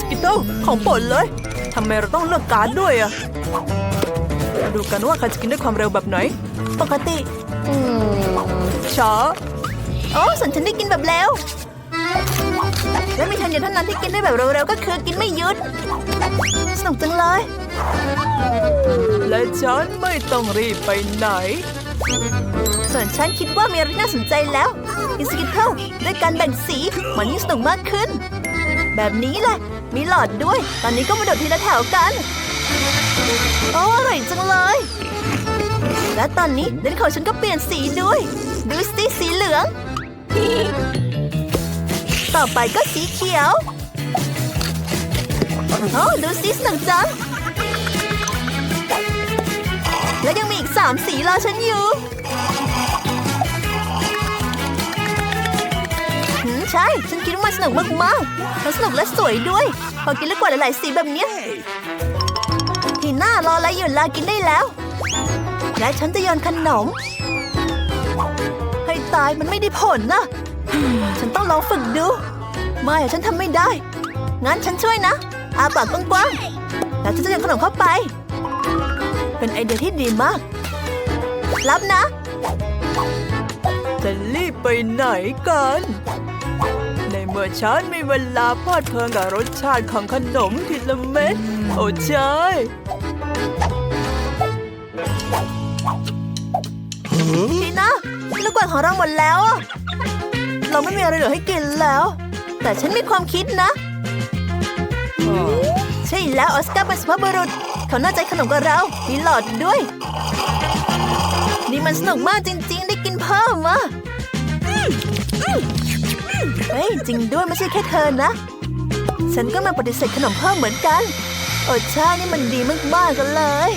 สกิตเตลของโปรดเลยทำไมเราต้องเลือกการ์ดด้วยอะมาดูกันว่าใครจะกินด้วยความเร็วแบบไหน ปกติช้าโอ้ส่วนฉันได้กินแบบเร็วและมีทางเดียวเท่านั้นที่กินได้แบบเร็วๆก็คือกินไม่หยุด สนุกจังเลย และฉันไม่ต้องรีบไปไหน ส่วนฉันคิดว่ามีอะไรน่าสนใจแล้วอินสกิทเทิลด้วยการแบ่งสีมันยิ่งสนุกมากขึ้น แบบนี้แหละมีหลอดด้วย ตอนนี้ก็มาโดดทีละแถวกันโอ้อร่อยจังเลย และตอนนี้เดนของฉันก็เปลี่ยนสีด้วย ดูสิสีเหลือง ต่อไปก็สีเขียว โอ้ดูสิสนุกจัง และยังมีอีกสามสีรอฉันอยู่ ใช่ ฉันคิดว่ามันสนุกมากๆทั้งสนุกและสวยด้วย พอกินแล้วกว่าหลายๆสีแบบเนี้ยทีหน้ารออะไรอยู่ลากินได้แล้ว และฉันจะโยนขนม ให้ตายมันไม่ได้ผลนะ ฉันต้องลองฝึกดู ไม่ฉันทำไม่ได้ งั้นฉันช่วยนะ อาปากกว้างๆแล้วฉันจะโยนขนมเข้าไป เป็นไอเดียที่ดีมาก รับนะจะรีบไปไหนกัน มื่อฉันมีเวลาเพลิดเพลินกับรสชาติของขนมทีละเม็ด โอ้ใช่ทีนะลูกกวาดของเราหมดแล้ว เราไม่มีอะไรเหลือให้กินแล้ว แต่ฉันมีความคิดนะ ใช่แล้วออสการ์เป็นสุภาพบุรุษ เขาน่าใจขนมกับเรามีหลอดด้วย นี่มันสนุกมากจริง ๆ ได้กินเพิ่มอะ เฮ้ยจริงด้วยไม่ใช่แค่เธอนะ ฉันก็มาปฏิเสธขนมเพิ่มเหมือนกันโอ้ใช่นี่มันดีมากๆกันเลย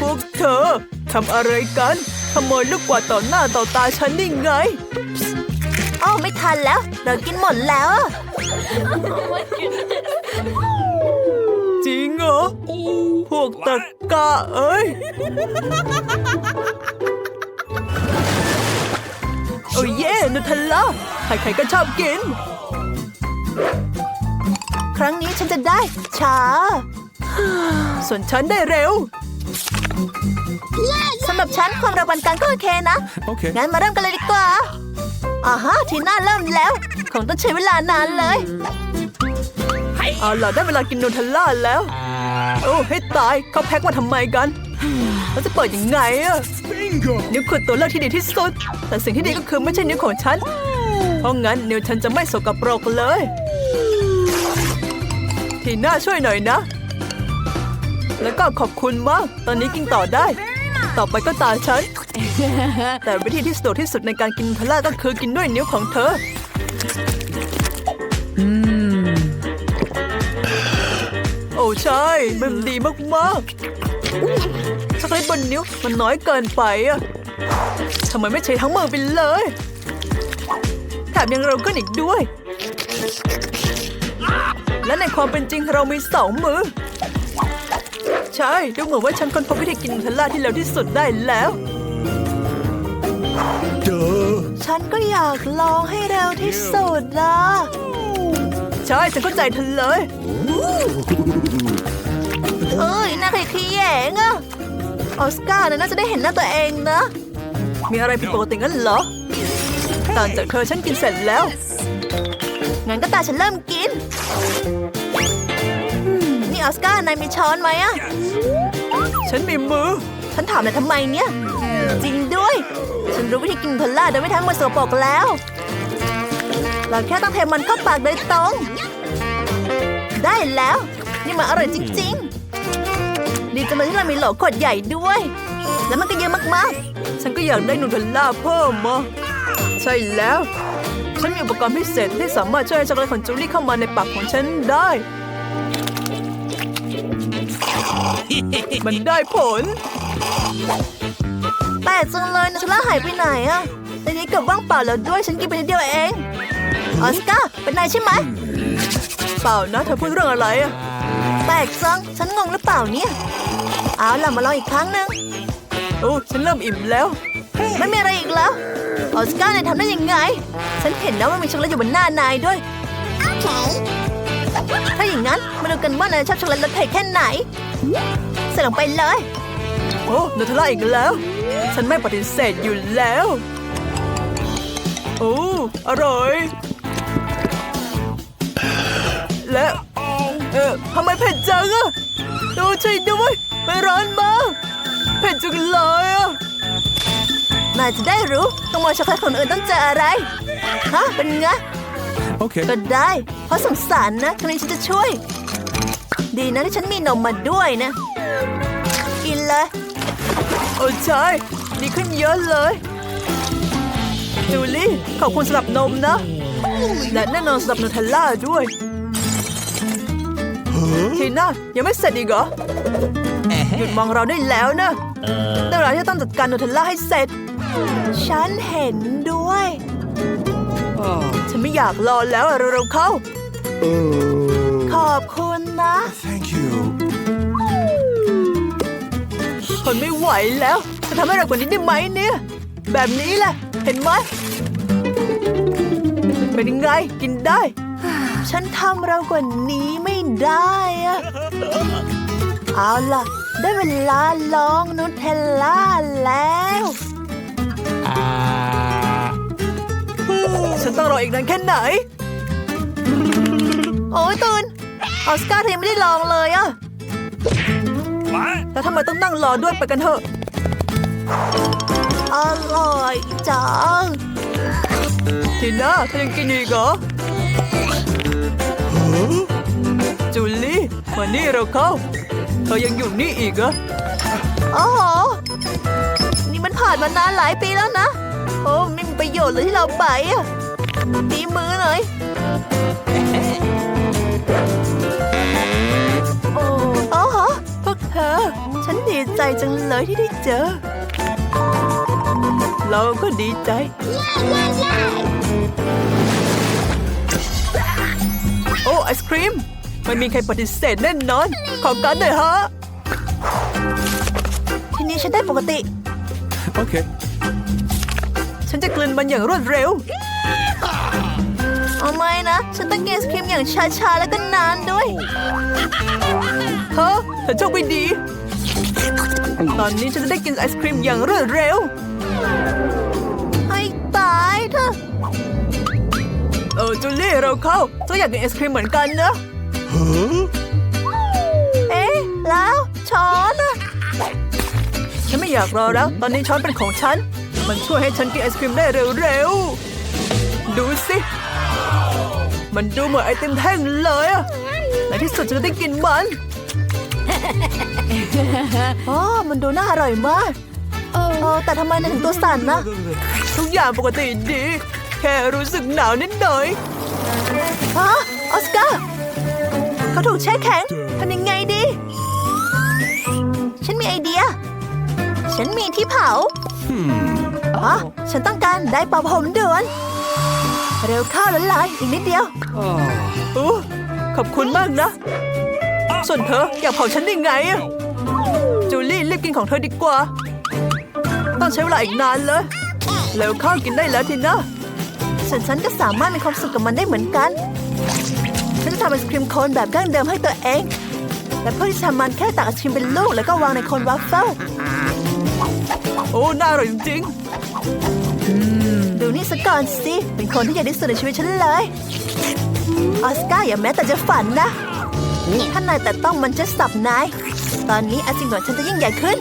พวกเธอทำอะไรกันขโมยลูกกวาดต่อหน้าต่อตาฉันได้ไงอ้าวไม่ทันแล้ว เรากินหมดแล้วอะจริงเหรอ พวกตะกะเอ้ย โอ้เย่นุทลล่าใครๆก็ชอบกิน ครั้งนี้ฉันจะได้ช้า ส่วนฉันได้เร็วสำหรับฉันความเร็วปานกลางก็โอเคนะ Okay. งั้นมาเริ่มกันเลยดีกว่าอ่าฮะทีน่าเริ่มแล้ว คงต้องใช้เวลานานเลย เอาล่ะได้เวลากินนูเทลล่าแล้ว โอ้ให้ตายเขาแพ็คมาทำไมกัน แล้วจะเปิดยังไงอะนิ้วคือตัวเลือกที่ดีที่สุด แต่สิ่งที่ดีก็คือไม่ใช่นิ้วของฉัน เพราะงั้นนิ้วฉันจะไม่สกปรกเลย ทีน่าช่วยหน่อยนะ แล้วก็ขอบคุณมาก ตอนนี้กินต่อได้ ต่อไปก็ตาฉัน แต่วิธีที่สะดวกที่สุดในการกินนูเทลล่าก็คือกินด้วยนิ้วของเธอโอ้ใช่ มันดีมากๆ ช็อกโกแลตบนนิ้วมันน้อยเกินไปอะทำไมไม่ใช้ทั้งมือไปเลยแถมยังเร็วขึ้นอีกด้วย และในความเป็นจริงเรามีสองมือ ใช่ดูเหมือนว่าฉันค้นพบวิธีกินนูเทลล่าที่เร็วที่สุดได้แล้ว Duh. ฉันก็อยากลองให้เร็วที่สุดนะใช่ฉันเข้าใจเธอเลย เอ้ยน่าขยะแขยงอะ ออสการ์น่ะน่าจะได้เห็นหน้าตัวเองนะ มีอะไรผิดปกติงั้นเหรอต่างจากเธอฉันกินเสร็จแล้ว งั้นก็ตาฉันเริ่มกินอืมนี่ออสการ์นายมีช้อนไหมอะ ฉันมีมือ ฉันถามนายทำไมเนี่ย จริงด้วย ฉันรู้วิธีกินนูเทลล่าโดยไม่ทำมือสกปรกแล้ว เราแค่ต้องเทมันเข้าปากโดยตรง ได้แล้ว นี่มันอร่อยจริงๆ ดีจังเลยที่เรามีโหลขวดใหญ่ด้วย แล้วมันก็เยอะมากฉันก็อยากได้นูเทลล่าเพิ่มมาใช่แล้ว ฉันมีอุปกรณ์พิเศษที่สามารถช่วยให้ช็อกโกแลตของจูลี่เข้ามาในปากของฉันได้ มันได้ผลๆแต่จังเลยนูเทลล่าหายไปไหนอะในนี้เกือบว่างเปล่าแล้วด้วยฉันกินไปนิดเดียวเอง ออสการ์เป็นนายใช่ไหมเปล่านะเธอพูดเรื่องอะไรอะ แปลกจัง ฉันงงหรือเปล่าเนี่ย เอาล่ะมาลองอีกครั้งหนึ่งโอ้ ฉันเริ่มอิ่มแล้ว ไม่มีอะไรอีกแล้ว ออสการ์นายทำได้ยังไง ฉันเห็นนะว่ามีช็อกโกแลตอยู่บนหน้านายด้วย โอเค ถ้าอย่างนั้นมาดูกันว่านายชอบช็อกโกแลตรสเผ็ดแค่ไหน ใส่ลงไปเลย โอ้นูเทลล่าอีกแล้ว ฉันไม่ปฏิเสธอยู่แล้ว โอ้ อร่อย และ เออทำไมเผ็ดจังอะดูช่วยด้วยไม่ร้อนมากเผ็ดจังเลยอะนายจะได้รู้ต้องมองช็อกโกแลตคนอื่นต้องเจออะไรฮะเป็นไง Okay. ก็ได้ เพราะสงสารนะครั้งนี้ฉันจะช่วย ดีนะที่ฉันมีนมมาด้วยนะ กินเลยโอ้ใช่ดีขึ้นเยอะเลยจูลี่ขอบคุณสำหรับนมนะ และแน่นอนสำหรับนูเทลล่าด้วย ทีน่ายังไม่เสร็จอีกเหรอ หยุดมองเราได้แล้วนะได้เวลาที่จะต้องจัดการนูเทลล่าให้เสร็จ ฉันเห็นด้วยฉันไม่อยากรอแล้วอะเร็วๆเข้า ขอบคุณนะ Thank you. ทนไม่ไหวแล้วจะทำให้เรากว่านี้ได้ไหมเนี่ย แบบนี้แหละ เห็นไหมเป็นยังไงกินได้ ฉันทำเรากว่านี้ไม่ ได้อะเอาล่ะ ได้เวลาลองนูเทลล่าแล้วฉันต้องรออีกนานแค่ไหน โอ้ยตุนออสการ์เธอยังไม่ได้ลองเลยอะแล้วทำไมต้องนั่งรอด้วยไปกันเถอะ อร่อยจังทีน่าเธอยังกินอีกเหรอจูลี่ มานี่เราเข้า เธอยังอยู่นี่อีกเหรอโอ้โห นี่มันผ่านมานานหลายปีแล้วนะ โอ้ไม่มีประโยชน์เลยที่เราไปอะตีมือหน่อยโอ้โอ้โหพวกเธอ ฉันดีใจจังเลยที่ได้เจอ เราก็ดีใจ โอ้ไอศครีม ไม่มีใครปฏิเสธแน่นอน ขอกันหน่อยฮะ ทีนี้ฉันได้ปกติ Okay. ฉันจะกลืนมันอย่างรวดเร็ว เอาไม่นะ ฉันต้องกินไอศครีมอย่างช้าๆ แล้วก็นานด้วย ฮะเธอโชคไม่ดี ตอนนี้ฉันจะได้กินไอศครีมอย่างรวดเร็วให้ตายเถอะ เออจูลี่เราเข้าเจ้าอยากกินไอศครีมเหมือนกันนะ เอ๊ะ แล้วช้อนอะฉันไม่อยากรอแล้ว ตอนนี้ช้อนเป็นของฉัน มันช่วยให้ฉันกินไอศครีมได้เร็วๆ ดูสิ มันดูเหมือนไอติมแท่งเลยอะในที่สุดฉันจะได้กินมันอ๋อมันดูน่าอร่อยมากเออแต่ทำไมนายถึงตัวสั่นนะ ทุกอย่างปกติดี แค่รู้สึกหนาวนิดหน่อยฮะออสการ์ เขาถูกแช่แข็งทำยังไงดี ฉันมีไอเดีย ฉันมีที่เผาอ๋อฉันต้องการได้เป่าผมด่วนเร็วเข้าละลายอีกนิดเดียวโอ้ขอบคุณมากนะ ส่วนเธออยากเผาฉันได้ไงอะจูลี่รีบกินของเธอดีกว่า ต้องใช้เวลาอีกนานเลยแล้วข้าวกินได้แล้วทีนะส่วนฉันก็สามารถมีความสุขกับมันได้เหมือนกัน ฉันจะทำไอศครีมโคนแบบดั้งเดิมให้ตัวเอง และเพื่อที่จะทำมันแค่ตักไอศครีมเป็นลูกแล้วก็วางในโคนวัฟเฟิลโอ้ น่าอร่อยจริงดูนี่ซะก่อนสิ เป็นคนที่ใหญ่ที่สุดในชีวิตฉันเลย ออสการ์อย่าแม้แต่จะฝันนะ ถ้านายแต่ต้องมันจะสับนาย ตอนนี้ไอศครีมของฉันจะยิ่งใหญ่ขึ้น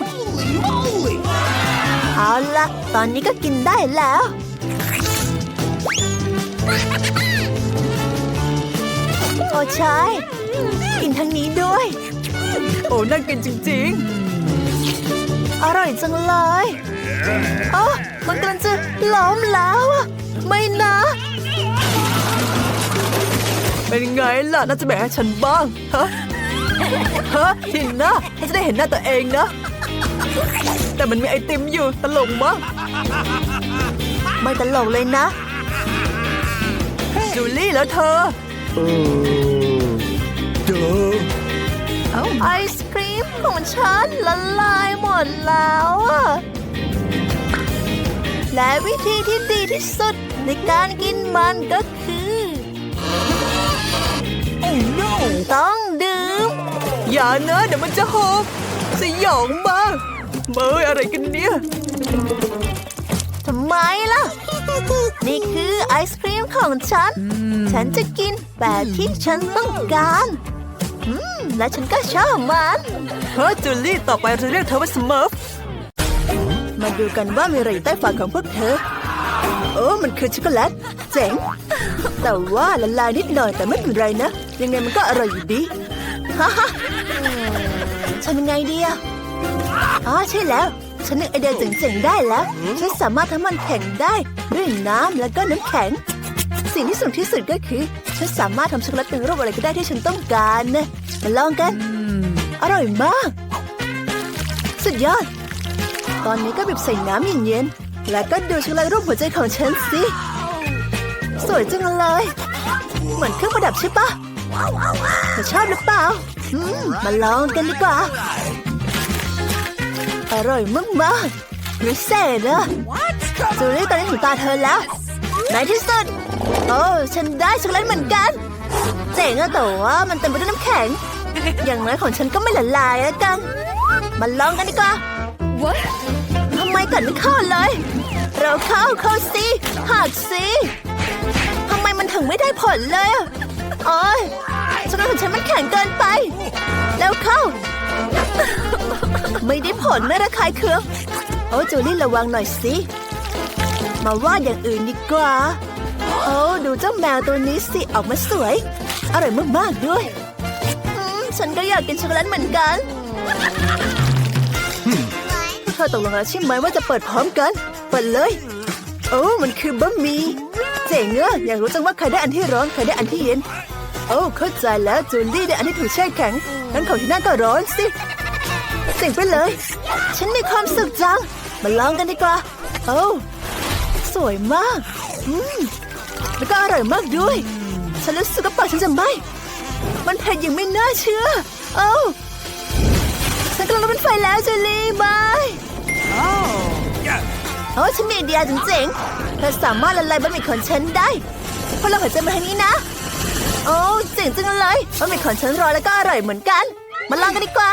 เอาละตอนนี้ก็กินได้แล้ว โอ้ใช่ กินทั้งนี้ด้วย โอ้น่ากินจริงอร่อยจังเลยอ๋อมันกำลังจะล้มแล้วอะไม่นะ เป็นไงล่ะ น่าจะแบ่งให้ฉันบ้าง ฮะ ฮะทีน่าฉันจะได้เห็นหน้าตัวเองนะ แต่มันมีไอติมอยู่ตลกมากไม่ตลกเลยนะ จูลี่แล้วเธอ ไอศครีมของฉันละลายหมดแล้วอะและวิธีที่ดีที่สุดในการกินมันก็คือ Oh no! นะเดี๋ยวมันจะหกสยองมากเมยอะไรกันเนี่ยทำไมล่ะ นี่คือไอศครีมของฉัน ฉันจะกินแบบที่ฉันต้องการอืม และฉันก็ชอบมันเฮ้ยจูลี่ต่อไปเราจะเรียกเธอว่าสเมิร์ฟมาดูกันว่ามีอะไรอยู่ใต้ฝาของพวกเธอ โอ้มันคือช็อกโกแลตเจ๋ง แต่ว่าละลายนิดหน่อยแต่ไม่เป็นไรนะ ยังไงมันก็อร่อยอยู่ดีฮ่าฮ่าทำยังไงดีอะอ๋อใช่แล้ว ฉันนึกไอเดียเจ๋งๆได้แล้ว ฉันสามารถทำมันแข็งได้ด้วยน้ำแล้วก็น้ำแข็ง สิ่งที่สุดที่สุดก็คือ ฉันสามารถทำช็อกโกแลตเป็นรูปอะไรก็ได้ที่ฉันต้องการนะมาลองกัน อร่อยมาก สุดยอด ตอนนี้ก็บีบใส่น้ำเย็นๆแล้วก็ดูช็อกโกแลตรูปหัวใจของฉันสิสวยจังเลย เหมือนเครื่องประดับใช่ปะเธอชอบหรือเปล่าอืมมาลองกันดีกว่า อร่อยมากๆพิเศษอะจูลี่ตอนนี้ถึงตาเธอแล้วในที่สุด โอ้ฉันได้ช็อกโกแลตเหมือนกัน เจ๋งอะแต่ว่ามันเต็มไปด้วยน้ำแข็ง อย่างน้อยของฉันก็ไม่ละลายแล้วกัน มาลองกันดีกว่าทำไมกันไม่เข้าเลย เราเข้าเข้าสิหักสิทำไมมันถึงไม่ได้ผลเลยอะโอ้ยช็อกโกแลตของฉันมันแข็งเกินไป แล้วเข้า ไม่ได้ผลไม่ระคายเคืองโอ้จูลี่ระวังหน่อยสิ มาวาดอย่างอื่นดีกว่า โอ้ดูเจ้าแมวตัวนี้สิ ออกมาสวย อร่อยมากๆด้วยฉันก็อยากกินช็อกโกแลตเหมือนกันเธอตกลงแล้วใช่ไหมว่าจะเปิดพร้อมกัน เปิดเลย โอ้ มันคือบะหมี่เจ๋งเอะอยากรู้จังว่าใครได้อันที่ร้อนใครได้อันที่เย็น โอ้ เข้าใจแล้วจูลี่ได้อันที่ถูกแช่แข็งงั้นของที่นั่นก็ร้อนสิเจ๋งไปเลย ฉันมีความสุขจัง มาลองกันดีกว่า โอ้ สวยมาก อืม แล้วก็อร่อยมากด้วย ฉันรู้สึกว่าปากฉันจะไหมมันเผ็ดอย่างไม่น่าเชื่อโอ้ฉันกำลังรถไฟแล้วจูลี่บายโอ้ฉันมีไอเดียเจ๋งๆเธอสามารถละลายบะหมี่ของฉันได้พอเราหัวใจมาทางนี้นะ โอ้เจ๋งจังเลยบะหมี่ของฉันร้อนแล้วก็อร่อยเหมือนกัน มาลองกันดีกว่า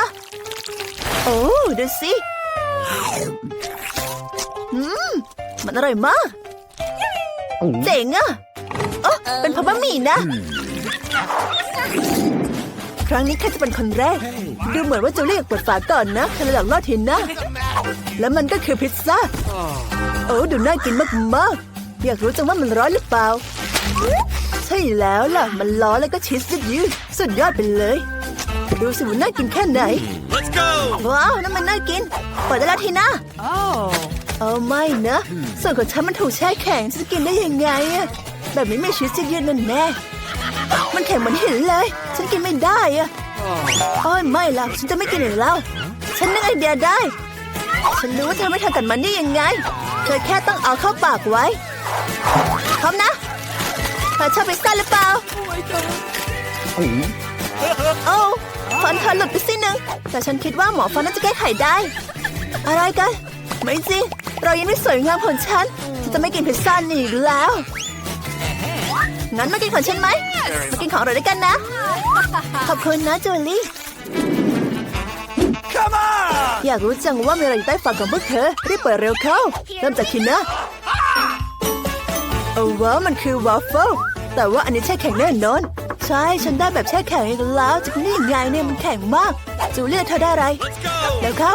โอ้ดูสิอืมมันอร่อยมาก เจ๋งอะโอ้ เป็นเพราะบะหมี่นะ ครั้งนี้ใครจะเป็นคนแรก ดูเหมือนว่าจูเลี่อยากเปิดฝาก่อนนะเธอเลยหลอกล่อทีนะ แล้วมันก็คือพิซซ่า โอ้ดูน่ากินมากๆ อยากรู้จังว่ามันร้อนหรือเปล่า ใช่แล้วล่ะ มันร้อนแล้วก็ชีสยืดๆสุดยอดไปเลย ดูสิว่าน่ากินแค่ไหน Let's go! ว้าวนั่นมันน่ากิน เปิดได้แล้วทีนะโอ้ไม่นะ ส่วนของฉันมันถูกแช่แข็งฉันจะกินได้ยังไงอะ แบบนี้ไม่ชีสยืดๆนั่นแน่มันแข็งเหมือนหินเลย ฉันกินไม่ได้อะโอ้ยไม่ล่ะฉันจะไม่กินอีกแล้ว ฉันนึกไอเดียได้ ฉันรู้ว่าเธอไม่ทำกันมันได้ยังไง เธอแค่ต้องเอาเข้าปากไว้ พร้อมนะเธอชอบพิซซ่าหรือเปล่า โอ้ฟันเธอหลุดไปสิหนึ่งแต่ฉันคิดว่าหมอฟันน่าจะแก้ไขได้ อะไรกัน ไม่จริงเรายังไม่สวยงามของฉันฉันจะไม่กินพิซซ่านี่อีกแล้ว งั้นมากินของฉันไหม มากินของเราด้วยกันนะ ขอบคุณนะจูลี่ Come on! อยากรู้จังว่ามีอะไรอยู่ใต้ฝาของพวกเธอ รีบเปิดเร็วเข้า เริ่มจากคินนะโอ้ว้าวมันคือวาฟเฟิลแต่ว่าอันนี้แช่แข็งแน่นอน ใช่ ฉันได้แบบแช่แข็งอีกแล้วจะนี่ยังไงเนี่ยมันแข็งมาก จูเลียเธอได้อะไร Let's go! เร็วเข้า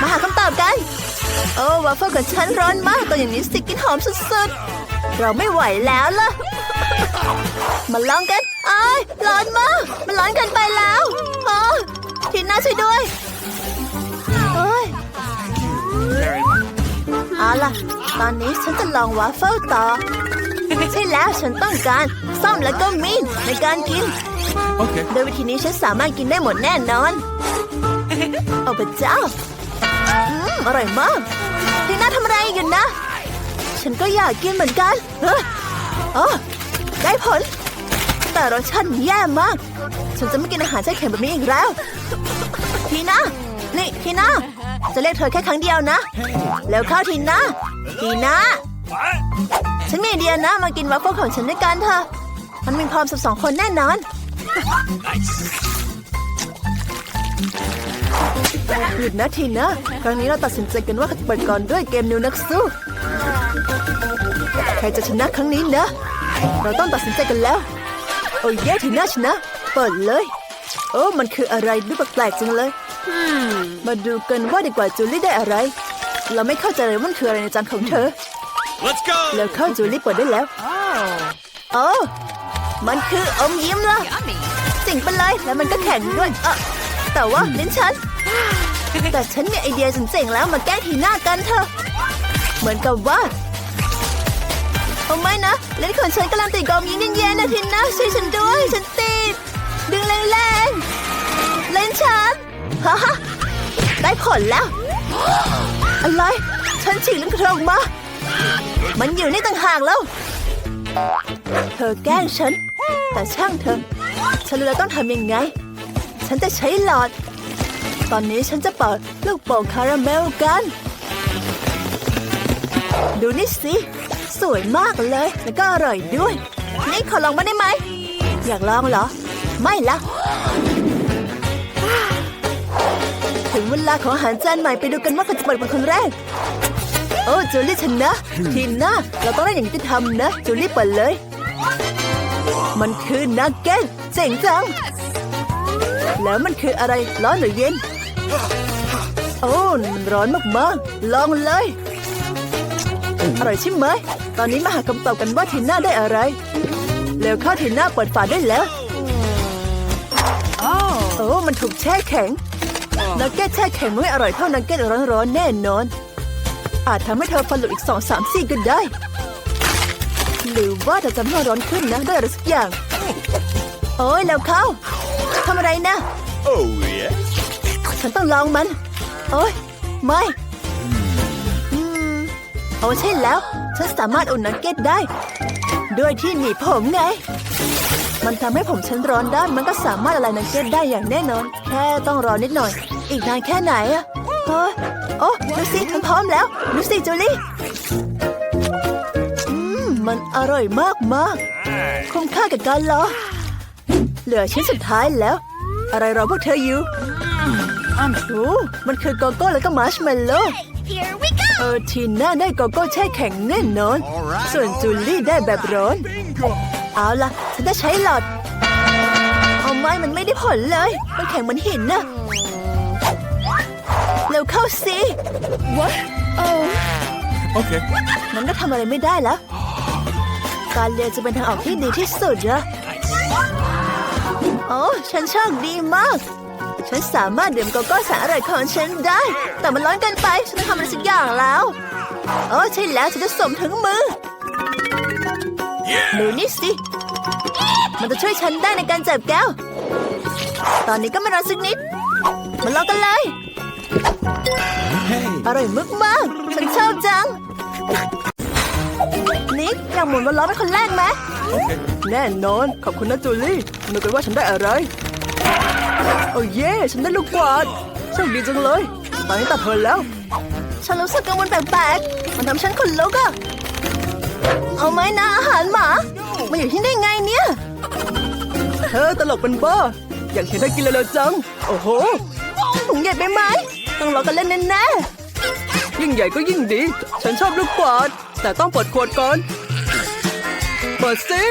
มาหาคำตอบกัน โอ้วาฟเฟิลของฉันร้อนมากตอนอย่างนี้สิกลินหอมสุดๆ เราไม่ไหวแล้วล่ะ มาลองกันอ้ายร้อนมาก มันร้อนเกินไปแล้วอ๋อทีน่าช่วยด้วยเฮ้ยเอาล่ะ ตอนนี้ฉันจะลองวาฟเฟิลต่อ ใช่แล้วฉันต้องการซ่อมและก็มีดในการกิน Okay. โดยวิธีนี้ฉันสามารถกินได้หมดแน่นอนโอ้พระเจ้าอืมอร่อยมากทีน่าทำอะไรอยู่นะ ฉันก็อยากกินเหมือนกันเฮ้อได้ผล แต่รสชาติแย่มาก ฉันจะไม่กินอาหารแช่แข็งแบบนี้อีกแล้ว ทีน่านี่ทีน่าจะเรียกเธอแค่ครั้งเดียวนะ แล้วเข้าทีน่าทีน่าฉันมีไอเดียนะมากินวัฟเฟิลของฉันด้วยกันเถอะ มันมีความสุขสองคนแน่นอน หยุดนะทีนะ ครั้งนี้เราตัดสินใจกันว่าจะเปิดก่อนด้วยเกมนิวนักสู้ ใครจะชนะครั้งนี้นะ เราต้องตัดสินใจกันแล้ว โอ้ยเย่ทีน่าชนะ เปิดเลย โอ้ มันคืออะไรดูแปลกๆจังเลย มาดูกันว่าดีกว่าจูลี่ได้อะไร เราไม่เข้าใจเลยว่ามันคืออะไรในจานของเธอ Let's go! แล้วเข้าจูลี่เปิดได้แล้วโอ้มันคืออมยิ้มเหรอสิ่งไปเลยแล้วมันก็แข็งด้วยเออแต่ว่าลิ้นฉัน แต่ฉันมีไอเดียเจ๋งๆแล้วมาแก้ทีหน้ากันเถอะ เหมือนกับว่า เอาไม่นะเล่นของฉันกำลังติดกอมยิงเย็นๆนะทีน่าช่วยฉันด้วย ฉันติด ดึงแรงๆ เล่นฉันฮ่าฮ่าได้ผลแล้ว อะไร ฉันฉีกลิ้นกระทงมา มันอยู่นี่ต่างหากแล้ว เธอแกล้งฉัน แต่ช่างเธอ ฉันรู้แล้วต้องทำยังไง ฉันจะใช้หลอด ตอนนี้ฉันจะเปิดลูกโป่งคาราเมลกัน ดูนี่สิ สวยมากเลย แล้วก็อร่อยด้วย นี่ขอลองมาได้ไหม อยากลองเหรอ ไม่ละถึงเวลาของอาหารจานใหม่ไปดูกันว่าใครจะเปิดเป็นคนแรก โอ้จูลี่ชนะ ทีน่าเราต้องได้อย่างที่ทำนะจูลี่เปิดเลย มันคือนักเก็ตเจ๋งจัง แล้วมันคืออะไรร้อนหรือเย็น โอ้มันร้อนมากๆ ลองเลยอร่อยใช่ไหม ตอนนี้มาหาคำตอบกันว่าทีน่าได้อะไรเร็วเข้าทีน่าเปิดฝาได้แล้ว โอ้มันถูกแช่แข็ง นักเก็ตแช่แข็งไม่อร่อยเท่านักเก็ตร้อนๆแน่นอน อาจทำให้เธอฟันหลุดอีกสองสามซี่ก็ได้ หรือว่าจะทำให้ร้อนขึ้นนะด้วยอะไรสักอย่าง โอ้ยแล้วเข้าทำอะไรนะ Oh, yeah? ฉันต้องลองมัน โอ้ยไม่อืมโอ้ใช่แล้ว ฉันสามารถอุ่นนักเก็ตได้ ด้วยที่หนีบผมไง มันทำให้ผมฉันร้อนได้ มันก็สามารถละลายนักเก็ตได้อย่างแน่นอน แค่ต้องรอนิดหน่อย อีกนานแค่ไหนอะโอ้ยโอ้ดูสิฉันพร้อมแล้วดูสิจูลี่อืมมันอร่อยมากมากๆคุ้มค่ากับการรอ เหลือชิ้นสุดท้ายแล้ว อะไรรอพวกเธออยู่อ้าวโอ้มันคือโกโก้แล้วก็มาร์ชเมลโล่ Here we go! เออทีน่าได้โกโก้แช่แข็งแน่นอน ส่วนจูลี่ได้แบบร้อน เอาล่ะ ฉันจะใช้หลอด เอาไม้มันไม่ได้ผลเลย มันแข็งเหมือนหินน่ะเร็วเข้าสิ Okay. มันก็ทำอะไรไม่ได้แล้ว การเรียนจะเป็นทางออกที่ดีที่สุดนะโอ้ฉันโชคดีมาก ฉันสามารถดื่มโกโก้แสนอร่อยของฉันได้ แต่มันร้อนเกินไป ฉันต้องทำอะไรสักอย่างแล้วโอ้ใช่แล้วฉันจะสวมถึงมือดูนี่สิ มันจะช่วยฉันได้ในการจับแก้ว ตอนนี้ก็ไม่ร้อนสักนิด มาลองกันเลยอร่อยมากมากๆฉันชอบจัง นิกอยากหมุนบนล้อเป็นคนแรกไหม Okay. แน่นอน ขอบคุณนะจูลี่นึกกันว่าฉันได้อะไร โอ้เย่ฉันได้ลูกกวาดโชคดีจังเลย ตอนนี้ตัดเธอแล้ว ฉันรู้สึกกังวลแปลกๆ มันทำฉันขนลุกอะเอาไหมนะอาหารหมา มาอยู่ที่นี่ไงเนี่ย เธอตลกเป็นบ้า อยากเห็นเธอกินเลยเลยจัง โอ้โหถุงใหญ่ไปไหม ต้องรอกันเล่นแน่ยิ่งใหญ่ก็ยิ่งดี ฉันชอบลูกกวาด แต่ต้องเปิดขวดก่อน เปิดสิ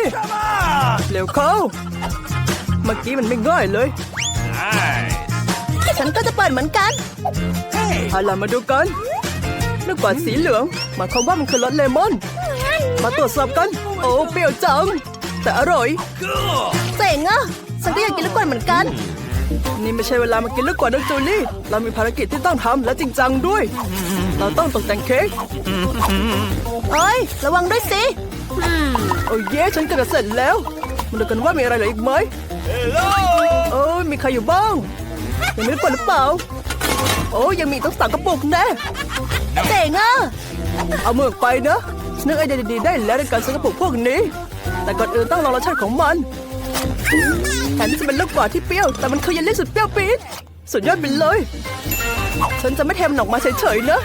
เร็วเข้า เมื่อกี้มันไม่ง่ายเลย ฉันก็จะเปิดเหมือนกันเอาล่ะมาดูกันลูกกวาดสีเหลืองหมายความว่ามันคือรสเลมอน มาตรวจสอบกัน โอ้เปรี้ยวจัง แต่อร่อยเจ๋งอะฉันก็อยากกินลูกกวาดเหมือนกัน นี่ไม่ใช่เวลามากินลูกกวาดนะจูลี่ เรามีภารกิจที่ต้องทำและจริงจังด้วย เราต้องตกแต่งเค้กเอ้ยระวังด้วยสิโอ้เย่ฉันกระเสร็จแล้วมาดูกันว่ามีอะไรเหลืออีกไหม Hello! โอ้ยมีใครอยู่บ้าง ยังไม่ได้เปิดหรือเปล่า โอ้ยยังมีอีกตั้งสามกระปุกแน่เจ๋งอะเอามือออกไปนะฉันนึกไอเดียดีๆได้แล้วในการซื้อกระปุกพวกนี้ แต่ก่อนอื่นต้องลองรสชาติของมันแทนที่จะเป็นลูกกวาดที่เปรี้ยว แต่มันคือเยลลี่สุดเปรี้ยวปี๊ดสุดยอดไปเลย ฉันจะไม่เทมันออกมาเฉยๆนะ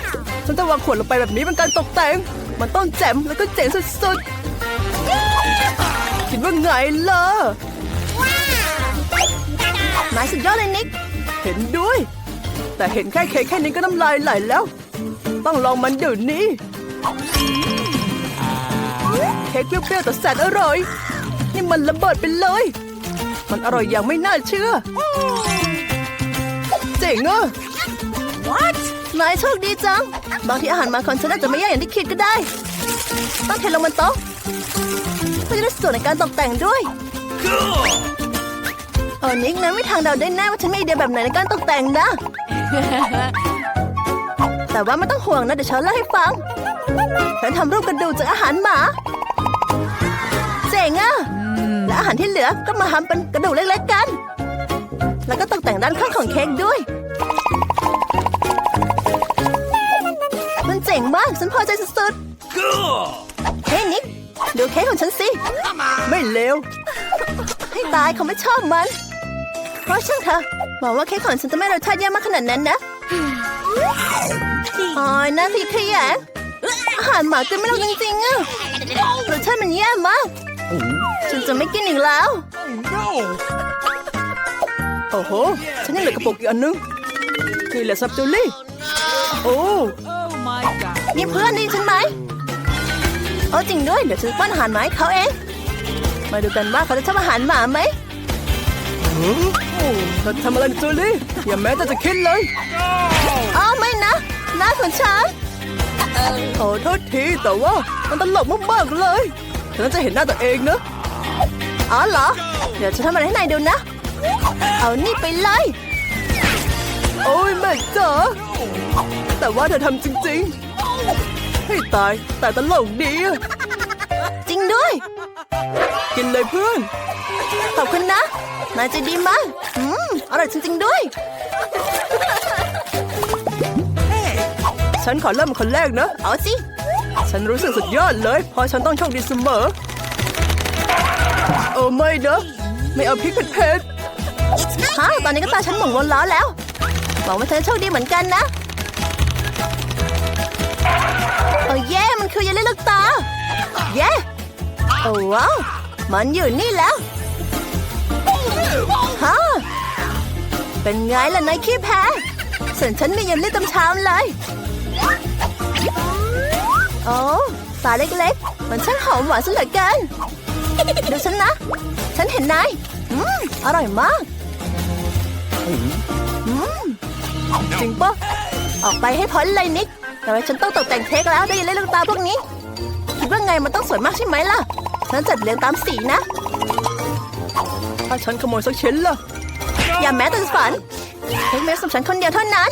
ฉันจะวางขวดลงไปแบบนี้เป็นการตกแต่ง มันต้องแจ่มแล้วก็เจ๋งสุดๆคิดว่าไงล่ะนายสุดยอดเลยนิกเห็นห็นด้วย แต่เห็นแค่เค้กแค่นี้ก็น้ำลายไหลแล้ว ต้องลองมันเดี๋ยวนี้ เค้กเปรี้ยวๆแต่แสนอร่อย นี่มันระเบิดไปเลย มันอร่อยอย่างไม่น่าเชื่อ เจ๋งอะนายโชคดีจัง บางทีอาหารมาของฉันอาจจะไม่ยากอย่างที่คิดก็ได้ ต้องเทลงบนโต๊ะเพื่อจะได้ส่วนในการตกแต่งด้วย Cool. เออนิกนะไม่ทางเดาได้แน่ว่าฉันมีไอเดียแบบไหนในการตกแต่งนะ แต่ว่าไม่ต้องห่วงนะเดี๋ยวฉันเล่าให้ฟังฉันทำรูปกระดูกจากอาหารหมาเจ๋งอะและอาหารที่เหลือก็มาทำเป็นกระดูกเล็กๆกัน แล้วก็ตกแต่งด้านข้างของเค้กด้วย มันเจ๋งมากฉันพอใจสุด Cool. ๆเฮ้ยนิกดูเค้กของฉันสิ ไม่เลวให้ตายเขาไม่ชอบมัน เพราะช่างเถอะหวังว่าเค้กของฉันจะไม่รสชาติแย่มากขนาดนั้นนะอ๋อยน่าขยะแขยงอาหารหมากินไม่ลงจริงๆอะรสชาติมันแย่มากฉันจะไม่กินอีกแล้วโอ้โห ฉันยังเหลือกระปุกอีกอันนึงนี่แหละซับจูลี่ โอ้นี่เพื่อนได้ยินฉันไหมโอ้จริงด้วย เดี๋ยวฉันป้อนอาหารหมาให้เขาเอง มาดูกันว่าเขาจะชอบอาหารหมาไหม เธอทำอะไรจูลี่อย่าแม้แต่จะคิดเลยอ้าวไม่นะหน้าของฉันขอโทษทีแต่ว่ามันตลกมากๆเลยฉันน่าจะเห็นหน้าตัวเองนะอ๋อเหรอ เดี๋ยวฉันทำอะไรให้นายดูนะ เอานี่ไปเลย โอ้ยแม่จ๋าแต่ว่าเธอทำจริงๆ ให้ตายแต่ตลกดีอะจริงด้วย กินเลยเพื่อน ขอบคุณนะนายใจดีมากอืมอร่อยจริงๆด้วย ฉันขอเริ่มคนแรกนะ เอาสิ ฉันรู้สึกสุดยอดเลย เพราะฉันต้องโชคดีเสมอโอ้ไม่นะไม่เอาพริกเผ็ดฮะตอนนี้ก็ตาฉันหมุนวนล้อแล้วหวังว่าเธอโชคดีเหมือนกันนะโอ้เย่มันคือเยลลี่ลูกตา เย่ โอ้ว้าวมันอยู่นี่แล้วฮะเป็นไงล่ะนายขี้แพ้ส่วนฉันไมีเยลลี่ตำชามเลย โอ้ตาเล็กๆ มันช่างหอมหวานซะเหลือเกินดูฉันนะ ฉันเห็นนายอืมอร่อยมากๆจริงปะออกไปให้พ้นเลยนิกแต่ว่าฉันต้องตกแต่งเค้กแล้วได้ยินเล่นลูกตาพวกนี้ ว่าไงมันต้องสวยมากใช่ไหมล่ะ ฉันจัดเรียงตามสีนะ ถ้าฉันขโมยสักชิ้นล่ะ อย่าแม้แต่ฝันเค้กเม็ดสำฉันคนเดียวเท่านั้น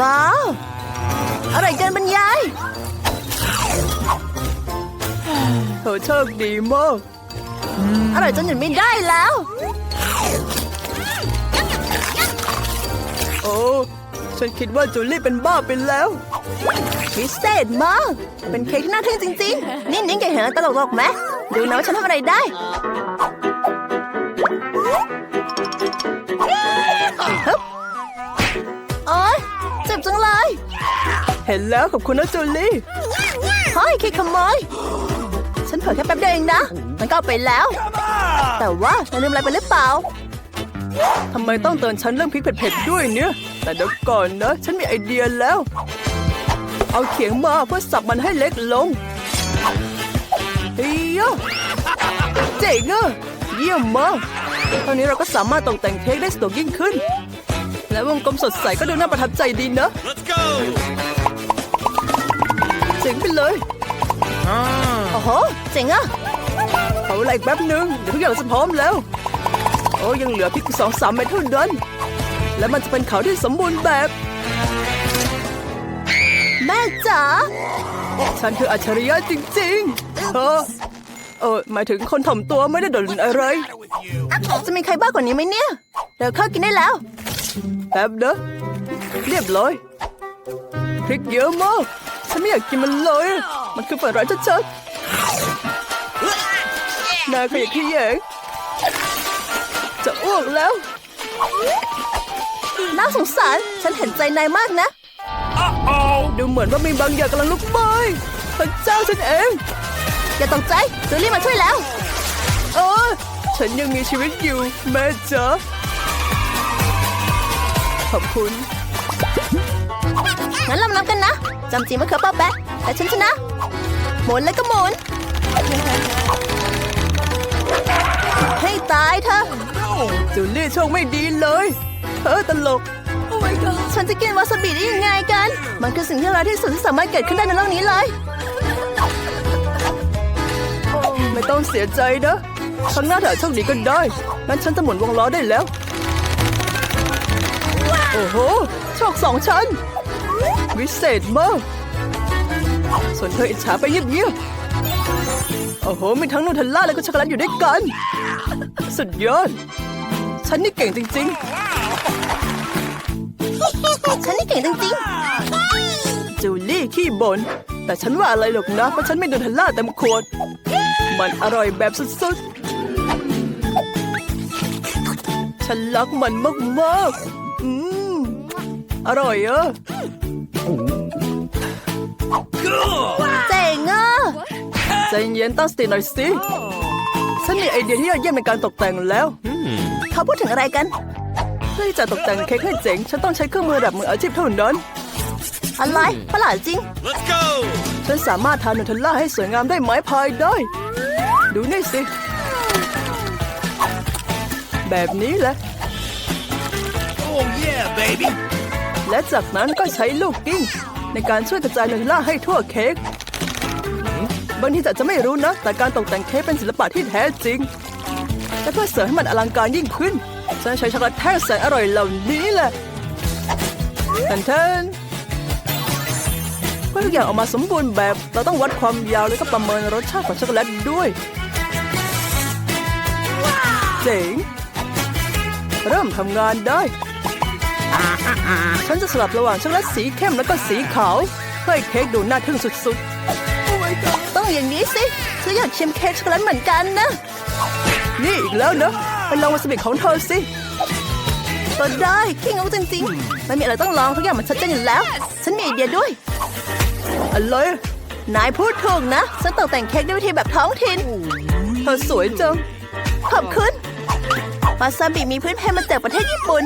ว้าว อร่อยเกินบรรยายเธอโชคดีมาก อร่อยจนหยุดไม่ได้แล้ว โอ้ ฉันคิดว่าจูลี่เป็นบ้าไปแล้ว พิเศษมาก เป็นเค้กที่น่าทึ่งจริง ๆ นี่นิ้งแกเห็นอะไรตลกๆไหมดูนะว่าฉันทำอะไรได้ฮึบโอ๊ยเจ็บจังเลย เห็นแล้วขอบคุณนะจูลี่เฮ้ยเค้กขโมยฉันเผลอแค่แป๊บเดียวเองนะ มันก็เอาไปแล้ว แต่ว่านายลืมอะไรไปหรือเปล่า ทำไมต้องเตือนฉันเรื่องพริกเผ็ดๆด้วยเนี่ย แต่เดี๋ยวก่อนนะ ฉันมีไอเดียแล้ว เอาเขียงมาเพื่อสับมันให้เล็กลงเฮียเจ๋งอะเยี่ยมมากตอนนี้เราก็สามารถตกแต่งเค้กได้สะดวกยิ่งขึ้น และวงกลมสดใสก็ดูน่าประทับใจดีนะ Let's go. เจ๋งไปเลยโอ้โหเจ๋งอะเอาอะไรอีกแป๊บนึงเดี๋ยวทุกอย่างจะพร้อมแล้วโอ้ยังเหลือพริกอีกสองสามเม็ดเท่านั้น และมันจะเป็นขาวที่สมบูรณ์แบบ แม่จ๋า ฉันคืออัจฉริยะจริงๆเออเออหมายถึงคนถ่อมตัวไม่ได้โดดอะไร จะมีใครบ้ากว่านี้ไหมเนี่ย เดี๋ยวเข้ากินได้แล้ว แป๊บเด้อเรียบร้อยพริกเยอะมาก ฉันไม่อยากกินมันเลย มันคือฝันร้ายชัดๆนาขยะแขยง จะอ้วกแล้ว น่าสงสาร ฉันเห็นใจนายมากนะ ดูเหมือนว่ามีบางอย่างกำลังลุกไหม้พระเจ้าฉันเอง อย่าตกใจจูลี่มาช่วยแล้ว เออ ฉันยังมีชีวิตอยู่ แม่จ๋าขอบคุณ งั้นเรานับกันนะ จำจีมะเขือเปาะแปะแต่ฉันชนะ หมุนแล้วก็หมุนให้ ตายเถอะจูลี่โชคไม่ดีเลยเธอตลก ฉันจะกินวาซาบิได้ยังไงกัน มันคือสิ่งที่ร้ายที่สุดที่สามารถเกิดขึ้นได้ในโลกนี้เลย ไม่ต้องเสียใจนะครั้งหน้าถ้าโชคดีก็ได้ งั้นฉันจะหมุนวงล้อได้แล้ว โอ้โห โชคสองชั้น วิเศษมาก ส่วนเธออิจฉาไปเงียบๆ โอ้โห มีทั้งนูเทลล่าและก็ช็อกโกแลตอยู่ด้วยกัน สุดยอด ฉันนี่เก่งจริงฉันนี่เก่งจริงๆ จูลี่ขี้บน่นแต่ฉันว่าอะไรหรอกนะ เพราะฉันไม่นูเทลล่าเต็มขวด มันอร่อยแบบสุด ๆ ฉันรักมันมาก ๆ อืม อร่อยเอะๆเจ๋งอะ ใจเย็นตั้งสติหน่อยสิฉันมีไอเดียที่ยอดเยี่ยมในการตกแต่งแล้วเขาพูดถึงอะไรกัน เพื่อที่จะตกแต่งเค้กให้เจ๋ง ฉันต้องใช้เครื่องมือระดับมืออาชีพเท่านั้นอะไรประหลาดจริง Let's go! ฉันสามารถทานูเทลล่าให้สวยงามได้ไหมพายได้ ดูนี่สิ แบบนี้แหละ Oh yeah, baby! และจากนั้นก็ใช้ลูกกิ้ง ในการช่วยกระจายนูเทลล่าให้ทั่วเค้ก บางทีอาจจะไม่รู้นะ แต่การตกแต่งเค้กเป็นศิลปะที่แท้จริง และเพื่อเสริมให้มันอลังการยิ่งขึ้นฉันใช้ช็อกโกแลตแท่งแสนอร่อยเหล่านี้แหละแทนเทนเพื่อทุกอย่างออกมาสมบูรณ์แบบ เราต้องวัดความยาวและก็ประเมินรสชาติของช็อกโกแลตด้วย เจ๋ง เริ่มทำงานได้ ฉันจะสลับระหว่างช็อกโกแลตสีเข้มแล้วก็สีขาวเพื่อให้เค้กดูน่าทึ่งสุดต้อง อย่างนี้สิฉันอยากชิมเค้กช็อกโกแลตเหมือนกันนะ นี่อีกแล้วนะไปลองวาซาบิของเธอสิก็ได้ขี้งกจริงๆไม่มีอะไรต้องลองทุกอย่างมันชัดเจนอยู่แล้ว ฉันมีไอเดียด้วยอะไรนายพูดถูกนะฉันตกแต่งเค้กด้วยวิธีแบบท้องถิ่นเธอสวยจังขอบคุณวาซาบิมีพื้นเพมาจากประเทศญี่ปุ่น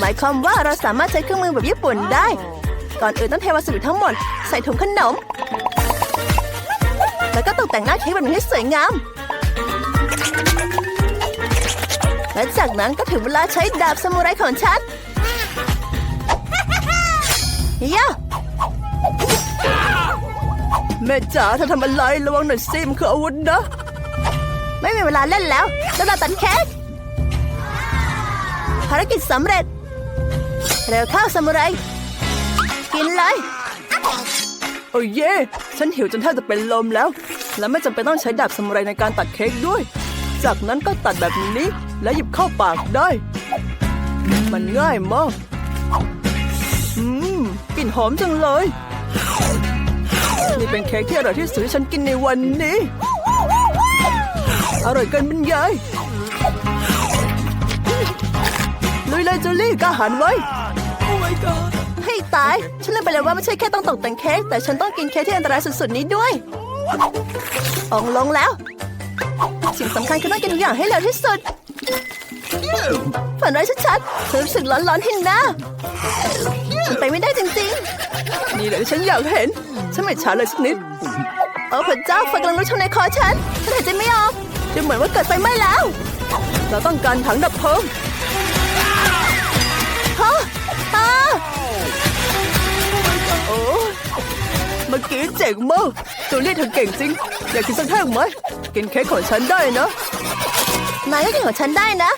หมายความว่าเราสามารถใช้เครื่องมือแบบญี่ปุ่นได้ ก่อนอื่นต้องเทวาซาบิทั้งหมด ใส่ถุงขนม แล้วก็ตกแต่งหน้าเค้กแบบนี้ให้สวยงาม และจากนั้นก็ถึงเวลาใช้ดาบซามูไรของฉันเย่แม่จ๋าเธอทำอะไรระวังหน่อยสิมคืออาวุธนะ ไม่มีเวลาเล่นแล้วแล้วเราตัดเค้กภารกิจสำเร็จ เร็วเข้าซามูไร กินเลย โอ้เย่ฉันหิวจนแทบจะเป็นลมแล้ว และไม่จำเป็นต้องใช้ดาบสมุไรในการตัดเค้กด้วย จากนั้นก็ตัดแบบนี้และหยิบเข้าปากได้ มันง่ายมากอืมกลิ่นหอมจังเลย นี่เป็นเค้กที่อร่อยที่สุดที่ฉันกินในวันนี้ อร่อยเกินบรรยายลุยเลยจูลี่กล้าหันไว้ ให้ตาย ฉันลืมไปเลยว่าไม่ใช่แค่ต้องตกแต่งเค้กแต่ฉันต้องกินเค้กที่อันตรายสุดๆนี้ด้วยองลงแล้ว สิ่งสำคัญคือต้องกินทุกอย่างให้เร็วที่สุดฝันร้ายชัดๆฉันรู้สึกร้อนๆที่หน้ามันไปไม่ได้จริงๆ นี่แหละที่ฉันอยากเห็น ฉันไม่ช้าเลยสักนิดโอ้พระเจ้าไฟกำลังลุกช่องในคอฉัน ฉันหายใจไม่ออกดูเหมือนว่าเกิดไฟไหม้แล้ว เราต้องการถังดับเพลิง เมื่อกี้เจ๋งมากตัวเลียเธอเก่งจริง อยากกินสักแท่งไหม กินเค้กของฉันได้นะ นายก็กินของฉันได้นะ